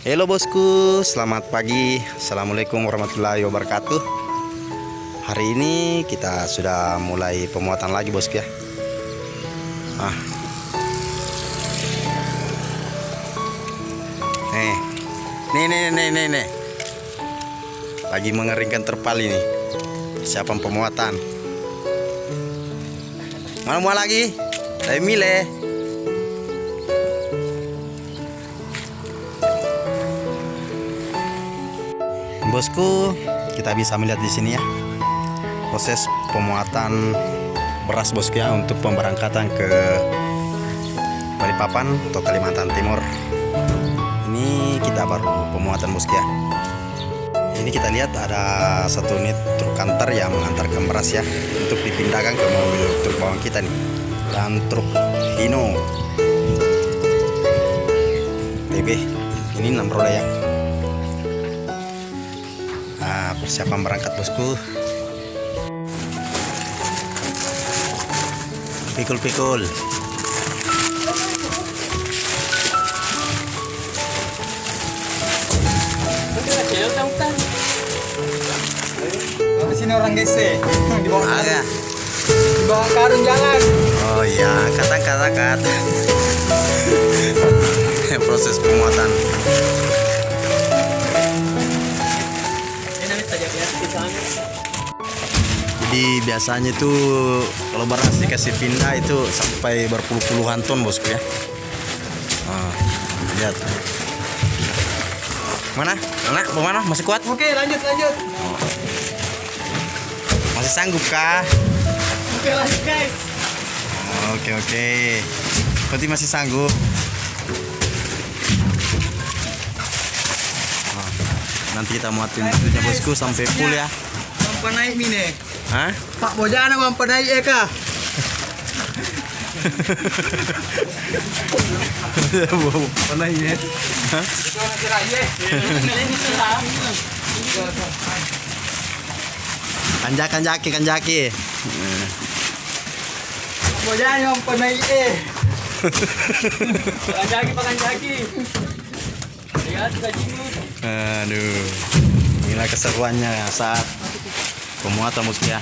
Halo bosku, selamat pagi. Assalamualaikum warahmatullahi wabarakatuh. Hari ini kita sudah mulai pemuatan lagi bosku ya. Ah. Nih, nih, nih, nih, nih, nih. Lagi mengeringkan terpal ini. Siapa pemuatan? Mana mau lagi? Saya milih. Bosku, kita bisa melihat di sini ya. Proses pemuatan beras bosku ya untuk pemberangkatan ke Balikpapan atau Kalimantan Timur. Ini kita baru pemuatan bosku ya. Ini kita lihat ada satu unit truk antar yang mengantarkan beras ya untuk dipindahkan ke mobil truk bawang kita nih. Dan truk Hino TB ini 6 roda ya Persiapan berangkat bosku. Pikul-pikul. Di sini orang gese di bawah Ada. di bawah karung jalan. Oh iya, kata-kata Proses Jadi biasanya itu kalau beras dikasih pindah itu sampai berpuluh-puluhan ton bosku ya. Nah, lihat. Mana? Mana? Mana? Masih kuat? Oke, lanjut lanjut. Masih sanggup kah? Oke, lanjut guys. Oke oke. Berarti masih sanggup. Nanti kita muatin dulunya bosku sampai full ya. Mampu naik mine. Hah? Pak Bojana mampu naik ya? Hah? Kanjaki kanjaki. Bojana mampu naik eh. Kanjaki pak kanjaki. Aduh. Inilah keseruannya saat pemuatan bosku ya.